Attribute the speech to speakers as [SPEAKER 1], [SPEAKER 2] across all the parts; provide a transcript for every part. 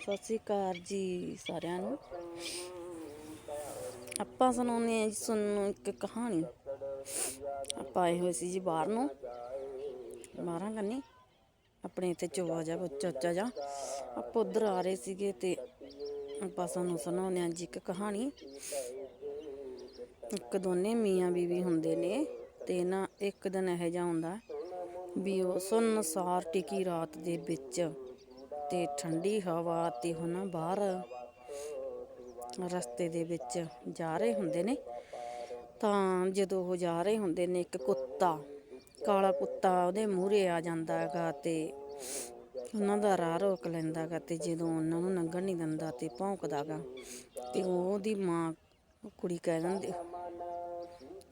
[SPEAKER 1] ਸਤਿ ਸ੍ਰੀ ਅਕਾਲ ਜੀ ਸਾਰਿਆਂ ਨੂੰ। ਆਪਾਂ ਸੁਣਾਉਂਦੇ ਹਾਂ ਜੀ ਤੁਹਾਨੂੰ ਇੱਕ ਕਹਾਣੀ। ਆਪਾਂ ਆਏ ਹੋਏ ਸੀ ਜੀ ਬਾਹਰ ਨੂੰ। ਬਾਹਰਾਂ ਕੰਨੀ ਆਪਣੇ ਇੱਥੇ ਚੋਆ ਜਾ ਉੱਚਾ ਜਾ ਆਪਾਂ ਉਧਰ ਆ ਰਹੇ ਸੀਗੇ ਤੇ ਆਪਾਂ ਸਾਨੂੰ ਸੁਣਾਉਂਦੇ ਹਾਂ ਜੀ ਇੱਕ ਕਹਾਣੀ। ਇੱਕ ਦੋਨੇ ਮੀਆਂ ਬੀਵੀ ਹੁੰਦੇ ਨੇ ਤੇ ਨਾ ਇੱਕ ਦਿਨ ਇਹੋ ਜਿਹਾ ਹੁੰਦਾ ਵੀ ਉਹ ਸੁੰਨਸਾਰ ਟਿਕੀ ਰਾਤ ਦੇ ਵਿੱਚ ਤੇ ਠੰਡੀ ਹਵਾ ਤੇ ਹੁਣ ਬਾਹਰ ਰਸਤੇ ਦੇ ਵਿੱਚ ਜਾ ਰਹੇ ਹੁੰਦੇ ਨੇ। ਤਾਂ ਜਦੋਂ ਉਹ ਜਾ ਰਹੇ ਹੁੰਦੇ ਨੇ, ਇੱਕ ਕੁੱਤਾ, ਕਾਲਾ ਕੁੱਤਾ ਉਹਦੇ ਮੂਹਰੇ ਆ ਜਾਂਦਾ ਹੈਗਾ ਤੇ ਉਹਨਾਂ ਦਾ ਰਾਹ ਰੋਕ ਲੈਂਦਾ ਹੈਗਾ ਤੇ ਜਦੋਂ ਉਹਨਾਂ ਨੂੰ ਲੰਘਣ ਨਹੀਂ ਦਿੰਦਾ ਤੇ ਭੌਂਕਦਾ ਗਾ ਤੇ ਉਹਦੀ ਮਾਂ ਕੁੜੀ ਕਹਿ ਦਿੰਦੀ,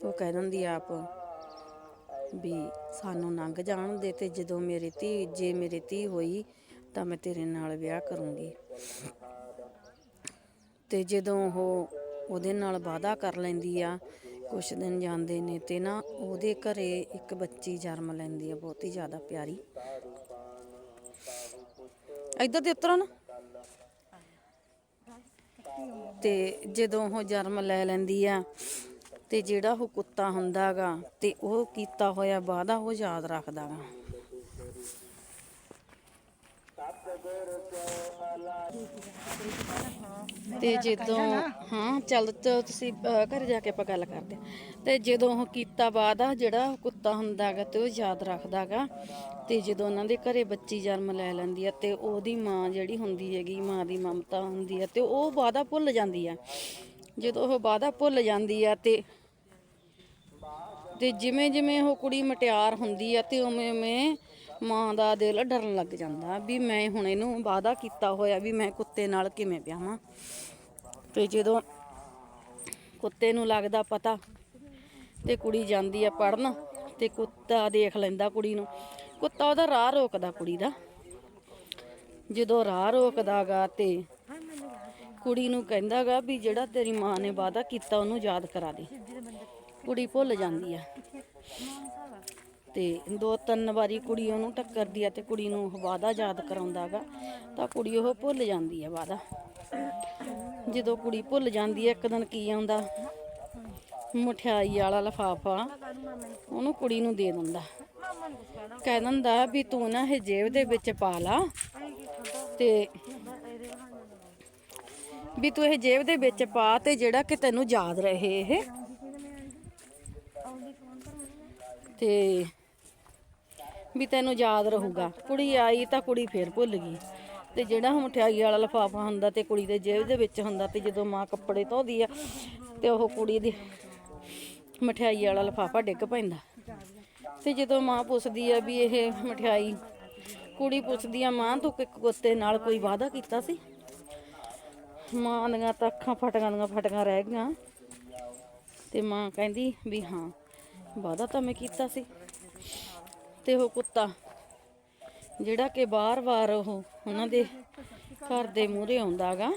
[SPEAKER 1] ਉਹ ਕਹਿ ਦਿੰਦੀ ਆਪ ਵੀ ਸਾਨੂੰ ਲੰਘ ਜਾਣ ਦੇ ਤੇ ਜਦੋਂ ਮੇਰੀ ਧੀ, ਜੇ ਮੇਰੀ ਧੀ ਹੋਈ ਤਾਂ ਮੈਂ ਤੇਰੇ ਨਾਲ ਵਿਆਹ ਕਰੂੰਗੀ। ਤੇ ਜਦੋਂ ਉਹ ਉਹਦੇ ਨਾਲ ਵਾਅਦਾ ਕਰ ਲੈਂਦੀ ਆ, ਕੁਛ ਦਿਨ ਜਾਂਦੇ ਨੇ ਤੇ ਨਾ ਉਹਦੇ ਘਰੇ ਇੱਕ ਬੱਚੀ ਜਨਮ ਲੈਂਦੀ ਆ, ਬਹੁਤ ਹੀ ਜ਼ਿਆਦਾ ਪਿਆਰੀ। ਇੱਧਰ ਦੇ ਉਤਰੋ ਤੇ ਜਦੋਂ ਉਹ ਜਨਮ ਲੈ ਲੈਂਦੀ ਆ, ਤੇ ਜਿਹੜਾ ਉਹ ਕੁੱਤਾ ਹੁੰਦਾਗਾ ਤੇ ਉਹ ਕੀਤਾ ਹੋਇਆ ਵਾਅਦਾ ਉਹ ਯਾਦ ਰੱਖਦਾਗਾ ਤੇ ਜਦੋਂ ਹਾਂ ਚੱਲ ਤੁਸੀਂ ਅਹ, ਜਾ ਕੇ ਆਪਾਂ ਗੱਲ ਕਰਦੇ ਤੇ ਜਦੋਂ ਉਹ ਕੀਤਾ ਵਾਅਦਾ ਜਿਹੜਾ ਕੁੱਤਾ ਹੁੰਦਾਗਾ ਤੇ ਉਹ ਯਾਦ ਰੱਖਦਾਗਾ ਤੇ ਜਦੋਂ ਉਹਨਾਂ ਦੇ ਘਰੇ ਬੱਚੀ ਜਨਮ ਲੈ ਲੈਂਦੀ ਆ ਤੇ ਉਹਦੀ ਮਾਂ ਜਿਹੜੀ ਹੁੰਦੀ ਹੈਗੀ ਮਾਂ ਦੀ ਮਮਤਾ ਹੁੰਦੀ ਆ ਤੇ ਉਹ ਵਾਅਦਾ ਭੁੱਲ ਜਾਂਦੀ ਆ। ਜਦੋਂ ਉਹ ਵਾਅਦਾ ਭੁੱਲ ਜਾਂਦੀ ਆ ਤੇ ਤੇ ਜਿਵੇਂ ਜਿਵੇਂ ਉਹ ਕੁੜੀ ਮਟਿਆਰ ਹੁੰਦੀ ਆ ਤੇ ਉਵੇਂ ਉਵੇਂ ਮਾਂ ਦਾ ਦਿਲ ਡਰਨ ਲੱਗ ਜਾਂਦਾ ਵੀ ਮੈਂ ਹੁਣ ਇਹਨੂੰ ਵਾਅਦਾ ਕੀਤਾ ਹੋਇਆ ਵੀ ਮੈਂ ਕੁੱਤੇ ਨਾਲ ਕਿਵੇਂ ਵਿਆਹਾਂ। ਤੇ ਜਦੋਂ ਕੁੱਤੇ ਨੂੰ ਲੱਗਦਾ ਪਤਾ ਤੇ ਕੁੜੀ ਜਾਂਦੀ ਆ ਪੜਨ ਤੇ ਕੁੱਤਾ ਦੇਖ ਲੈਂਦਾ ਕੁੜੀ ਨੂੰ। ਕੁੱਤਾ ਉਹਦਾ ਰਾਹ ਰੋਕਦਾ ਕੁੜੀ ਦਾ। ਜਦੋਂ ਰਾਹ ਰੋਕਦਾਗਾ ਤੇ ਕੁੜੀ ਨੂੰ ਕਹਿੰਦਾਗਾ ਵੀ ਜਿਹੜਾ ਤੇਰੀ ਮਾਂ ਨੇ ਵਾਅਦਾ ਕੀਤਾ ਉਹਨੂੰ ਯਾਦ ਕਰਾ ਦੇ। ਕੁੜੀ ਭੁੱਲ ਜਾਂਦੀ ਆ। ਤੇ ਦੋ ਤਿੰਨ ਵਾਰੀ ਕੁੜੀ ਉਹਨੂੰ ਟੱਕਰਦੀ ਆ ਤੇ ਕੁੜੀ ਨੂੰ ਉਹ ਵਾਅਦਾ ਯਾਦ ਕਰਾਉਂਦਾਗਾ ਤਾਂ ਕੁੜੀ ਉਹ ਭੁੱਲ ਜਾਂਦੀ ਆ ਵਾਅਦਾ। ਜਦੋਂ ਕੁੜੀ ਭੁੱਲ ਜਾਂਦੀ ਆ, ਇੱਕ ਦਿਨ ਕੀ ਆਉਂਦਾ? ਮਠਿਆਈ ਵਾਲਾ ਲਫਾਫਾ, ਉਹਨੂੰ ਕੁੜੀ ਨੂੰ ਦੇ ਦਿੰਦਾ। ਕਹਿ ਦਿੰਦਾ ਵੀ ਤੂੰ ਨਾ ਇਹ ਜੇਬ ਦੇ ਵਿੱਚ ਪਾ ਲਾ ਤੇ ਵੀ ਤੂੰ ਇਹ ਜੇਬ ਦੇ ਵਿੱਚ ਪਾ ਤੇ ਜਿਹੜਾ ਕਿ ਤੈਨੂੰ ਯਾਦ ਰਹੇ ਇਹ। ਤੇ ਵੀ ਤੈਨੂੰ ਯਾਦ ਰਹੂਗਾ। ਕੁੜੀ ਆਈ ਤਾਂ ਕੁੜੀ ਫੇਰ ਭੁੱਲ ਗਈ। ਤੇ ਜਿਹੜਾ ਮਠਿਆਈ ਵਾਲਾ ਲਫਾਫਾ ਹੁੰਦਾ ਤੇ ਕੁੜੀ ਦੇ ਜੇਬ ਦੇ ਵਿੱਚ ਹੁੰਦਾ ਤੇ ਜਦੋਂ ਮਾਂ ਕੱਪੜੇ ਧੋਦੀ ਆ ਤੇ ਉਹ ਕੁੜੀ ਦੀ ਮਠਿਆਈ ਵਾਲਾ ਲਫਾਫਾ ਡਿੱਗ ਪੈਂਦਾ। ਤੇ ਜਦੋਂ ਮਾਂ ਪੁੱਛਦੀ ਆ ਵੀ ਇਹ ਮਠਿਆਈ ਕੁੜੀ ਪੁੱਛਦੀ ਆ, ਮਾਂ, ਤੂੰ ਇੱਕ ਕੁੱਤੇ ਨਾਲ ਕੋਈ ਵਾਅਦਾ ਕੀਤਾ ਸੀ? ਮਾਂ ਦੀਆਂ ਤਾਂ ਅੱਖਾਂ ਫਟਕਾਂ ਦੀਆਂ ਫਟਕਾਂ ਰਹਿ ਗਈਆਂ। ਤੇ ਮਾਂ ਕਹਿੰਦੀ ਵੀ ਹਾਂ, ਵਾਅਦਾ ਤਾਂ ਮੈਂ ਕੀਤਾ ਸੀ। ਤੇ ਉਹ ਕੁੱਤਾ। ਜਿਹੜਾ ਕਿ ਬਾਰ-ਬਾਰ ਉਹ ਉਹਨਾਂ ਦੇ ਘਰ ਦੇ ਮੂਹਰੇ ਆਉਂਦਾਗਾ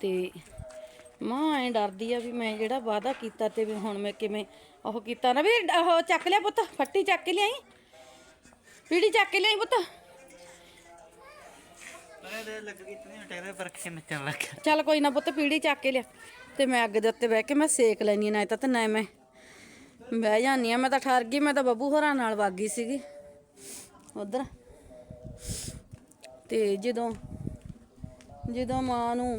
[SPEAKER 1] ਤੇ ਮਾਂ ਐ ਡਰਦੀ ਆ ਵੀ ਮੈਂ ਜਿਹੜਾ ਵਾਅਦਾ ਕੀਤਾ ਤੇ ਵੀ ਹੁਣ ਮੈਂ ਕਿਵੇਂ ਉਹ ਕੀਤਾ ਨਾ ਵੀ ਉਹ ਚੱਕ ਲਿਆ ਪੁੱਤ ਫੱਟੀ ਚੱਕ ਕੇ ਲਿਆਈ। ਪੀੜੀ ਚੱਕ ਕੇ ਲਿਆਈ ਪੁੱਤ। ਚੱਲ ਕੋਈ ਨਾ ਪੁੱਤ ਪੀੜੀ ਚੱਕ ਕੇ ਲਿਆ। ਤੇ ਮੈਂ ਅੱਗ ਦੇ ਉੱਤੇ ਬਹਿ ਕੇ ਮੈਂ ਸੇਕ ਲੈਣੀ ਨਾ ਤਾਂ ਤੇ ਨਾ ਮੈਂ ਬਹਿ ਜਾਨੀ ਆ ਮੈਂ ਤਾਂ ਠਰ ਗਈ ਮੈਂ ਤਾਂ ਬੱਬੂ ਹੋਰਾਂ ਨਾਲ ਵਗ ਗਈ ਸੀਗੀ ਉਧਰ। ਤੇ ਜਦੋਂ ਜਦੋਂ ਮਾਂ ਨੂੰ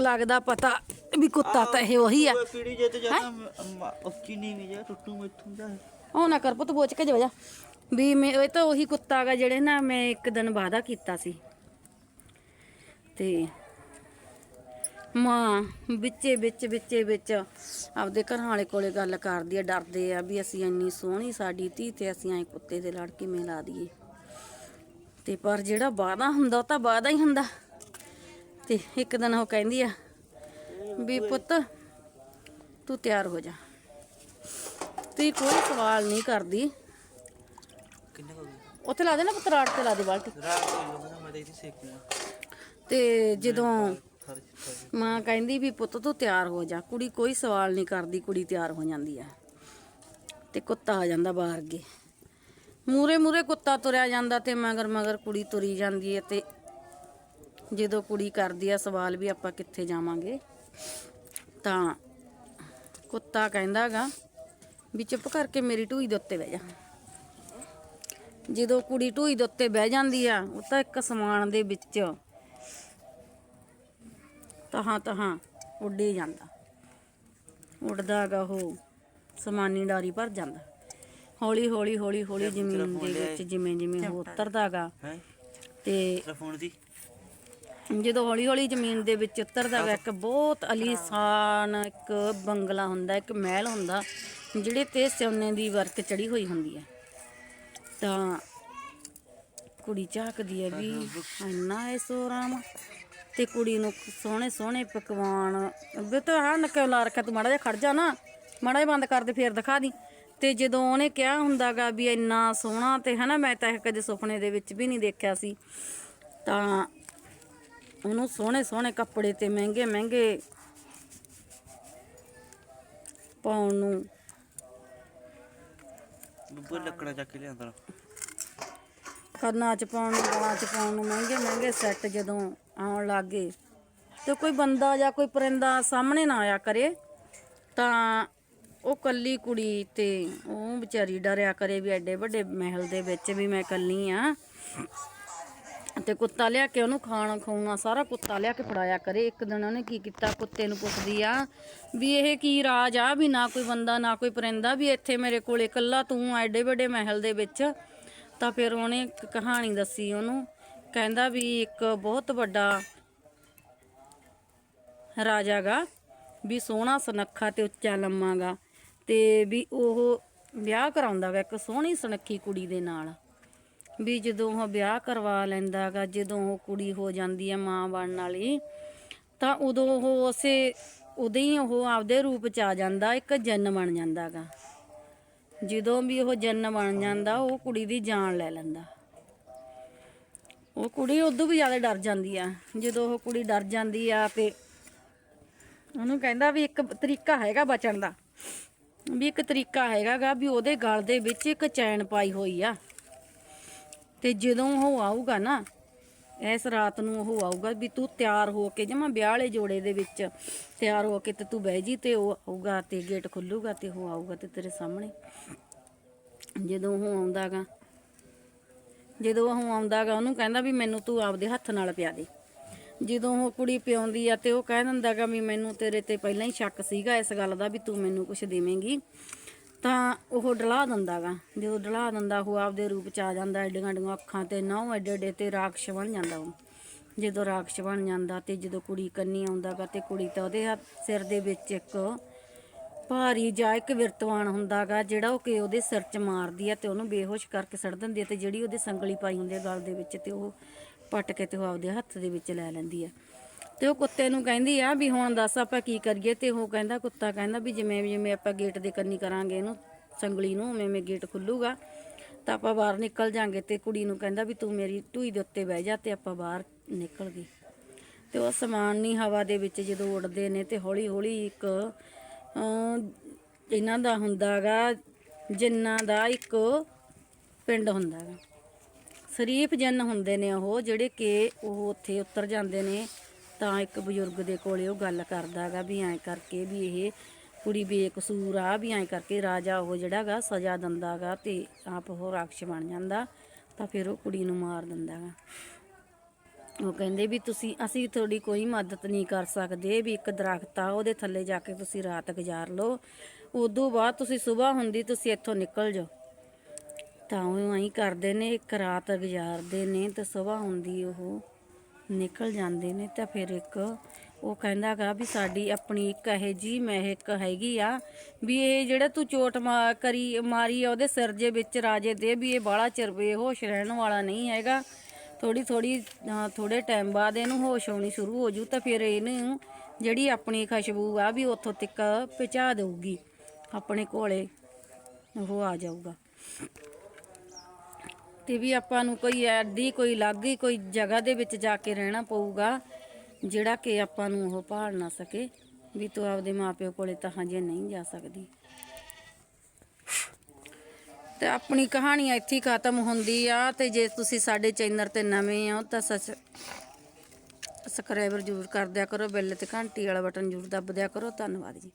[SPEAKER 1] ਲੱਗਦਾ ਪਤਾ ਵੀ ਕੁੱਤਾ ਤਾਂ ਇਹ ਉਹੀ ਆ।
[SPEAKER 2] ਪੀੜੀ ਜੇ ਤੇ ਜਾਂਦਾ ਉੱਚੀ ਨਹੀਂ ਵੀ ਜਾ ਟੁੱਟੂ ਮੈਥੋਂ ਜਾ
[SPEAKER 1] ਉਹ ਨਾ ਕਰ ਪੁੱਤ ਬੋਚ ਕੇ ਜੋ ਜਾ। ਵੀ ਮੈਂ ਇਹ ਤਾਂ ਉਹੀ ਕੁੱਤਾ ਗਾ ਜਿਹੜੇ ਨਾ ਮੈਂ ਇੱਕ ਦਿਨ ਵਾਅਦਾ ਕੀਤਾ ਸੀ। ਤੇ ਮਾਂ ਵਿੱਚੇ ਵਿੱਚ ਵਿੱਚੇ ਵਿੱਚ। ਆਪਦੇ ਘਰਾਂ ਵਾਲੇ ਕੋਲੇ ਗੱਲ ਕਰਦੀ ਆ ਡਰਦੇ ਆ ਵੀ ਅਸੀਂ ਇੰਨੀ ਸੋਹਣੀ ਸਾਡੀ ਧੀ ਤੇ ਅਸੀਂ ਐ ਕੁੱਤੇ ਦੇ ਲੜ ਕਿਵੇਂ ਲਾ ਦਈਏ ਤੇ ਪਰ ਜਿਹੜਾ ਵਾਅਦਾ ਹੁੰਦਾ ਉਹ ਤਾਂ ਵਾਅਦਾ ਹੀ ਹੁੰਦਾ। ਤੇ ਇੱਕ ਦਿਨ ਉਹ ਕਹਿੰਦੀ ਆ ਵੀ ਪੁੱਤ ਤੂੰ ਤਿਆਰ ਹੋ ਜਾ। ਤੇ ਕੋਈ ਸਵਾਲ ਨਹੀਂ ਕਰਦੀ।
[SPEAKER 2] ਕਿੰਨੇ
[SPEAKER 1] ਉੱਥੇ ਲਾ ਦੇ ਨਾ ਪੁੱਤਰਾੜ ਤੇ ਲਾ ਦੇ ਬਾਲਟੀ।
[SPEAKER 2] ਸੇਕੂਗਾ
[SPEAKER 1] ਤੇ ਜਦੋਂ ਮਾਂ ਕਹਿੰਦੀ ਵੀ ਪੁੱਤ ਤੂੰ ਤਿਆਰ ਹੋ ਜਾ, ਕੁੜੀ ਕੋਈ ਸਵਾਲ ਨਹੀਂ ਕਰਦੀ, ਕੁੜੀ ਤਿਆਰ ਹੋ ਜਾਂਦੀ ਆ। ਤੇ ਕੁੱਤਾ ਆ ਜਾਂਦਾ ਬਾਹਰ ਅੱਗੇ। ਮੂਰੇ ਮੂਰੇ ਕੁੱਤਾ ਤੁਰਿਆ ਜਾਂਦਾ ਤੇ ਮਗਰ ਮਗਰ ਕੁੜੀ ਤੁਰੀ ਜਾਂਦੀ ਹੈ ਤੇ ਜਦੋਂ ਕੁੜੀ ਕਰਦੀ ਆ ਸਵਾਲ ਵੀ ਆਪਾਂ ਕਿੱਥੇ ਜਾਵਾਂਗੇ, ਤਾਂ ਕੁੱਤਾ ਕਹਿੰਦਾਗਾ ਵੀ ਚੁੱਪ ਕਰਕੇ ਮੇਰੀ ਢੂਈ ਦੇ ਉੱਤੇ ਬਹਿ ਜਾ। ਜਦੋਂ ਕੁੜੀ ਢੂਈ ਦੇ ਉੱਤੇ ਬਹਿ ਜਾਂਦੀ ਆ, ਉਹ ਤਾਂ ਇੱਕ ਸਮਾਨ ਦੇ ਵਿੱਚ ਤਹਾਂ ਤਹਾਂ ਉੱਡੀ ਜਾਂਦਾ। ਉੱਡਦਾਗਾ ਉਹ ਸਮਾਨੀ ਡਾਰੀ ਭਰ ਜਾਂਦਾ। ਹੌਲੀ ਹੌਲੀ ਹੌਲੀ ਹੌਲੀ ਜ਼ਮੀਨ ਦੇ ਵਿੱਚ ਜਿਵੇਂ ਜਿਵੇਂ ਉਹ ਉਤਰਦਾਗਾ
[SPEAKER 2] ਹੈ?
[SPEAKER 1] ਤੇ
[SPEAKER 2] ਤੇਰਾ ਫੋਨ ਦੀ
[SPEAKER 1] ਜਦੋਂ ਹੌਲੀ ਹੌਲੀ ਜ਼ਮੀਨ ਦੇ ਵਿੱਚ ਉਤਰਦਾ ਗਾ ਇੱਕ ਬਹੁਤ ਅਲੀਸ਼ਾਨ ਇੱਕ ਬੰਗਲਾ ਹੁੰਦਾ ਇੱਕ ਮਹਿਲ ਹੁੰਦਾ ਜਿਹੜੇ ਤੇ ਸੋਨੇ ਦੀ ਵਰਕ ਚੜੀ ਹੋਈ ਹੁੰਦੀ ਹੈ। ਤਾਂ ਕੁੜੀ ਝਾਕਦੀ ਹੈ ਵੀ ਇੰਨਾ ਹੈ ਸੋਰਾਮ ਤੇ ਕੁੜੀ ਨੂੰ ਸੋਹਣੇ ਸੋਹਣੇ ਪਕਵਾਨ। ਅੱਗੇ ਤਾਂ ਹਾਂ ਨੱਕੇ ਲਾ ਰੱਖਿਆ ਤੂੰ ਮਾੜਾ ਜਿਹਾ ਖੜ ਜਾ ਨਾ। ਮਾੜਾ ਜਿਹਾ ਬੰਦ ਕਰ ਦੇ ਫੇਰ ਦਿਖਾ ਦੀ। ਤੇ ਜਦੋਂ ਉਹਨੇ ਕਿਹਾ ਹੁੰਦਾਗਾ ਵੀ ਇੰਨਾ ਸੋਹਣਾ ਤੇ ਹਨਾ ਮੈਂ ਤਾਂ ਇਹ ਕਦੇ ਸੁਪਨੇ ਦੇ ਵਿੱਚ ਵੀ ਨਹੀਂ ਦੇਖਿਆ ਸੀ। ਤਾਂ ਉਹਨੂੰ ਸੋਹਣੇ ਸੋਹਣੇ ਕੱਪੜੇ ਤੇ ਮਹਿੰਗੇ ਮਹਿੰਗੇ ਪਾਉਣ ਨੂੰ
[SPEAKER 2] ਬੱਬੂ ਲੱਕੜਾ ਚੱਕ ਕੇ ਲਿਆਂਦਾ।
[SPEAKER 1] ਕੰਨਾਂ 'ਚ ਪਾਉਣ ਨੂੰ ਗਲਾਂ 'ਚ ਪਾਉਣ ਨੂੰ ਮਹਿੰਗੇ ਮਹਿੰਗੇ ਸੈੱਟ ਜਦੋਂ ਆਉਣ ਲੱਗੇ ਤੇ ਕੋਈ ਬੰਦਾ ਜਾਂ ਕੋਈ ਪਰਿੰਦਾ ਸਾਹਮਣੇ ਨਾ ਆਇਆ ਕਰੇ, ਤਾਂ ਉਹ ਕੱਲੀ ਕੁੜੀ ਤੇ ਉਹ ਵਿਚਾਰੀ ਡਰਿਆ ਕਰੇ ਵੀ ਐਡੇ ਵੱਡੇ ਮਹਿਲ ਦੇ ਵਿੱਚ ਵੀ ਮੈਂ ਕੱਲੀ ਆ। ਤੇ ਕੁੱਤਾ ਲਿਆ ਕੇ ਉਹਨੂੰ ਖਾਣਾ ਖਾਉਣਾ ਸਾਰਾ ਕੁੱਤਾ ਲਿਆ ਕੇ ਫੜਾਇਆ ਕਰੇ। ਇੱਕ ਦਿਨ ਉਹਨੇ ਕੀ ਕੀਤਾ, ਕੁੱਤੇ ਨੂੰ ਪੁੱਛਦੀ ਆ ਵੀ ਇਹ ਕੀ ਰਾਜ ਆ ਵੀ ਨਾ ਕੋਈ ਬੰਦਾ, ਨਾ ਕੋਈ ਪਰਿੰਦਾ, ਵੀ ਇੱਥੇ ਮੇਰੇ ਕੋਲ ਇਕੱਲਾ ਤੂੰ ਐਡੇ ਵੱਡੇ ਮਹਿਲ ਦੇ ਵਿੱਚ। ਤਾਂ ਫਿਰ ਉਹਨੇ ਕਹਾਣੀ ਦੱਸੀ ਉਹਨੂੰ ਕਹਿੰਦਾ ਵੀ ਇੱਕ ਬਹੁਤ ਵੱਡਾ ਰਾਜਾ ਗਾ, ਵੀ ਸੋਹਣਾ ਸੁਨੱਖਾ ਤੇ ਉੱਚਾ ਲੰਮਾ ਗਾ ਤੇ ਵੀ ਉਹ ਵਿਆਹ ਕਰਾਉਂਦਾ ਗਾ ਇੱਕ ਸੋਹਣੀ ਸੁਨੱਖੀ ਕੁੜੀ ਦੇ ਨਾਲ। ਵੀ ਜਦੋਂ ਉਹ ਵਿਆਹ ਕਰਵਾ ਲੈਂਦਾ ਗਾ, ਜਦੋਂ ਉਹ ਕੁੜੀ ਹੋ ਜਾਂਦੀ ਹੈ ਮਾਂ ਬਣਨ ਵਾਲੀ, ਤਾਂ ਉਦੋਂ ਉਹ ਉਸੇ, ਉਦੋਂ ਹੀ ਉਹ ਆਪਦੇ ਰੂਪ ਚ ਆ ਜਾਂਦਾ, ਇੱਕ ਜਨ ਬਣ ਜਾਂਦਾ ਗਾ। ਜਦੋਂ ਵੀ ਉਹ ਜਨ ਬਣ ਜਾਂਦਾ, ਉਹ ਕੁੜੀ ਦੀ ਜਾਨ ਲੈ ਲੈਂਦਾ। ਉਹ ਕੁੜੀ ਉਦੋਂ ਵੀ ਜ਼ਿਆਦਾ ਡਰ ਜਾਂਦੀ ਆ, ਜਦੋਂ ਉਹ ਕੁੜੀ ਡਰ ਜਾਂਦੀ ਆ ਤੇ ਉਹਨੂੰ ਕਹਿੰਦਾ ਵੀ ਇੱਕ ਤਰੀਕਾ ਹੈਗਾ ਬਚਣ ਦਾ, ਵੀ ਇੱਕ ਤਰੀਕਾ ਹੈਗਾ ਗਾ ਵੀ ਉਹਦੇ ਗਲ ਦੇ ਵਿੱਚ ਇੱਕ ਚੈਨ ਪਾਈ ਹੋਈ ਆ। ਤੇ ਜਦੋਂ ਉਹ ਆਊਗਾ ਨਾ, ਇਸ ਰਾਤ ਨੂੰ ਉਹ ਆਊਗਾ ਵੀ ਤੂੰ ਤਿਆਰ ਹੋ ਕੇ ਜਮਾ ਵਿਆਹ ਵਾਲੇ ਜੋੜੇ ਦੇ ਵਿੱਚ ਤਿਆਰ ਹੋ ਕੇ ਤੇ ਤੂੰ ਬਹਿ ਜੀ ਤੇ ਉਹ ਆਊਗਾ ਤੇ ਗੇਟ ਖੁੱਲੂਗਾ ਤੇ ਉਹ ਆਊਗਾ ਤੇ ਤੇਰੇ ਸਾਹਮਣੇ। ਜਦੋਂ ਉਹ ਆਉਂਦਾਗਾ ਜਦੋਂ ਉਹ ਆਉਂਦਾਗਾ ਉਹਨੂੰ ਕਹਿੰਦਾ ਵੀ ਮੈਨੂੰ ਤੂੰ ਆਪਦੇ ਹੱਥ ਨਾਲ ਪਿਆ ਦੇ। ਜਦੋਂ ਉਹ ਕੁੜੀ ਪਿਆਉਂਦੀ ਆ ਤੇ ਉਹ ਕਹਿ ਦਿੰਦਾਗਾ ਵੀ ਮੈਨੂੰ ਤੇਰੇ ਤੇ ਪਹਿਲਾਂ ਹੀ ਸ਼ੱਕ ਸੀਗਾ ਇਸ ਗੱਲ ਦਾ ਵੀ ਤੂੰ ਮੈਨੂੰ ਕੁਝ ਦੇਵੇਂਗੀ। ਤਾਂ ਉਹ ਡਲਾ ਦਿੰਦਾਗਾ ਜਦੋਂ ਡਲਾ ਦਿੰਦਾ, ਉਹ ਆਪਦੇ ਰੂਪ ਚ ਆ ਜਾਂਦਾ, ਐਡੀਆਂ ਐਡੀਆਂ ਅੱਖਾਂ ਤੇ ਨਹੁੰ ਐਡੇ ਐਡੇ ਤੇ ਰਾਖਸ਼ ਬਣ ਜਾਂਦਾ ਉਹ। ਜਦੋਂ ਰਾਖਸ਼ ਬਣ ਜਾਂਦਾ ਤੇ ਜਦੋਂ ਕੁੜੀ ਕੰਨੀ ਆਉਂਦਾਗਾ ਤੇ ਕੁੜੀ ਤਾਂ ਉਹਦੇ ਹੱਥ ਸਿਰ ਦੇ ਵਿੱਚ ਇੱਕ ਭਾਰੀ ਜਾਂ ਇੱਕ ਵਿਰਤਵਾਨ ਹੁੰਦਾਗਾ, ਜਿਹੜਾ ਉਹ ਕਿ ਉਹਦੇ ਸਿਰ 'ਚ ਮਾਰਦੀ ਆ ਤੇ ਉਹਨੂੰ ਬੇਹੋਸ਼ ਕਰਕੇ ਸੜ ਦਿੰਦੀ ਆ ਤੇ ਜਿਹੜੀ ਉਹਦੇ ਸੰਗਲੀ ਪਾਈ ਹੁੰਦੀ ਆ ਗਲ ਦੇ ਵਿੱਚ ਤੇ ਉਹ ਪੱਟ ਕੇ ਤੇ ਉਹ ਆਪਦੇ ਹੱਥ ਦੇ ਵਿੱਚ ਲੈ ਲੈਂਦੀ ਆ। ਤੇ ਉਹ ਕੁੱਤੇ ਨੂੰ ਕਹਿੰਦੀ ਆ ਵੀ ਹੁਣ ਦੱਸ ਆਪਾਂ ਕੀ ਕਰੀਏ ਤੇ ਉਹ ਕਹਿੰਦਾ, ਕੁੱਤਾ ਕਹਿੰਦਾ ਵੀ ਜਿਵੇਂ ਜਿਵੇਂ ਆਪਾਂ ਗੇਟ ਦੇ ਕੰਨੀ ਕਰਾਂਗੇ ਇਹਨੂੰ, ਸੰਗਲੀ ਨੂੰ, ਉਵੇਂ ਉਵੇਂ ਗੇਟ ਖੁੱਲੂਗਾ। ਤਾਂ ਆਪਾਂ ਬਾਹਰ ਨਿਕਲ ਜਾਾਂਗੇ ਤੇ ਕੁੜੀ ਨੂੰ ਕਹਿੰਦਾ ਵੀ ਤੂੰ ਮੇਰੀ ਢੂਈ ਦੇ ਉੱਤੇ ਬਹਿ ਜਾ ਤੇ ਆਪਾਂ ਬਾਹਰ ਨਿਕਲ ਗਏ। ਤੇ ਉਹ ਸਮਾਨ ਸਮਾਨੀ ਹਵਾ ਦੇ ਵਿੱਚ ਜਦੋਂ ਉੱਡਦੇ ਨੇ ਤੇ ਹੌਲੀ ਹੌਲੀ ਇੱਕ ਇਹਨਾਂ ਦਾ ਹੁੰਦਾਗਾ, ਜਿੰਨਾਂ ਦਾ ਇੱਕ ਪਿੰਡ ਹੁੰਦਾਗਾ। ਸ਼ਰੀਫ ਜਨ ਹੁੰਦੇ ਨੇ ਉਹ, ਜਿਹੜੇ ਕਿ ਉਹ ਉੱਥੇ ਉਤਰ ਜਾਂਦੇ ਨੇ, ਤਾਂ ਇੱਕ ਬਜ਼ੁਰਗ ਦੇ ਕੋਲੇ ਉਹ ਗੱਲ ਕਰਦਾਗਾ ਵੀ ਐਂ ਕਰਕੇ ਵੀ ਇਹ ਕੁੜੀ ਬੇਕਸੂਰ ਆ, ਵੀ ਐਂ ਕਰਕੇ ਰਾਜਾ ਉਹ ਜਿਹੜਾਗਾ ਸਜ਼ਾ ਦਿੰਦਾਗਾ ਤੇ ਆਪ ਉਹ ਰਾਖਸ਼ ਬਣ ਜਾਂਦਾ, ਤਾਂ ਫਿਰ ਉਹ ਕੁੜੀ ਨੂੰ ਮਾਰ ਦਿੰਦਾਗਾ। ਉਹ ਕਹਿੰਦੇ ਵੀ ਤੁਸੀਂ, ਅਸੀਂ ਤੁਹਾਡੀ ਕੋਈ ਮਦਦ ਨਹੀਂ ਕਰ ਸਕਦੇ ਵੀ ਇੱਕ ਦਰਖਤ ਆ, ਉਹਦੇ ਥੱਲੇ ਜਾ ਕੇ ਤੁਸੀਂ ਰਾਤ ਗੁਜ਼ਾਰ ਲਓ। ਉਦੋਂ ਬਾਅਦ ਤੁਸੀਂ ਸਵੇਰ ਹੁੰਦੀ ਤੁਸੀਂ ਇੱਥੋਂ ਨਿਕਲ ਜਾਓ। ਤਾਂ ਉਹ ਐਂ ਕਰਦੇ ਨੇ, ਇੱਕ ਰਾਤ ਗੁਜ਼ਾਰਦੇ ਨੇ ਤੇ ਸਵੇਰ ਹੁੰਦੀ ਉਹ ਨਿਕਲ ਜਾਂਦੇ ਨੇ ਤਾਂ ਫਿਰ ਇੱਕ ਉਹ ਕਹਿੰਦਾ ਗਾ ਵੀ ਸਾਡੀ ਆਪਣੀ ਇੱਕ ਇਹ ਜੀ ਮਹਿਕ ਹੈਗੀ ਆ ਵੀ ਇਹ ਜਿਹੜਾ ਤੂੰ ਚੋਟ ਮਾ- ਕਰੀ, ਮਾਰੀ ਆ ਉਹਦੇ ਸਿਰ ਦੇ ਵਿੱਚ ਰਾਜੇ ਦੇ ਵੀ ਇਹ ਬਾਲਾ ਚਿਰ ਬੇਹੋਸ਼ ਰਹਿਣ ਵਾਲਾ ਨਹੀਂ ਹੈਗਾ। ਥੋੜੀ ਥੋੜੀ ਥੋੜੇ ਟਾਈਮ ਬਾਅਦ ਇਹਨੂੰ ਹੋਸ਼ ਆਉਣੀ ਸ਼ੁਰੂ ਹੋ ਜੂ ਤਾਂ ਫਿਰ ਇਹਨੂੰ ਜਿਹੜੀ ਆਪਣੀ ਖੁਸ਼ਬੂ ਆ ਵੀ ਉੱਥੋਂ ਤੱਕ ਪਹੁੰਚਾ ਦੇਊਗੀ। ਆਪਣੇ ਕੋਲੇ ਉਹ ਆ ਜਾਊਗਾ। ਤੇ ਵੀ ਆਪਾਂ ਨੂੰ ਕੋਈ ਐਡੀ ਕੋਈ ਲਾਗੀ ਕੋਈ ਜਗ੍ਹਾ ਦੇ ਵਿੱਚ ਜਾ ਕੇ ਰਹਿਣਾ ਪਊਗਾ, ਜਿਹੜਾ ਕਿ ਆਪਾਂ ਨੂੰ ਉਹ ਭਾਲ ਨਾ ਸਕੇ, ਵੀ ਤੂੰ ਆਪਦੇ ਮਾਪਿਓ ਕੋਲੇ ਤਾਂ ਹਜੇ ਨਹੀਂ ਜਾ ਸਕਦੀ। ਤੇ ਆਪਣੀ ਕਹਾਣੀ ਇੱਥੇ ਖਤਮ ਹੁੰਦੀ ਆ ਤੇ ਜੇ ਤੁਸੀਂ ਸਾਡੇ ਚੈਨਲ ਤੇ ਨਵੇਂ ਹੋ ਤਾਂ ਸਬਸਕ੍ਰਾਈਬਰ ਜ਼ਰੂਰ ਕਰ ਦਿਆ ਕਰੋ, ਬੈਲ ਤੇ ਘੰਟੀ ਵਾਲਾ ਬਟਨ ਜ਼ਰੂਰ ਦੱਬ ਦਿਆ ਕਰੋ। ਧੰਨਵਾਦ ਜੀ।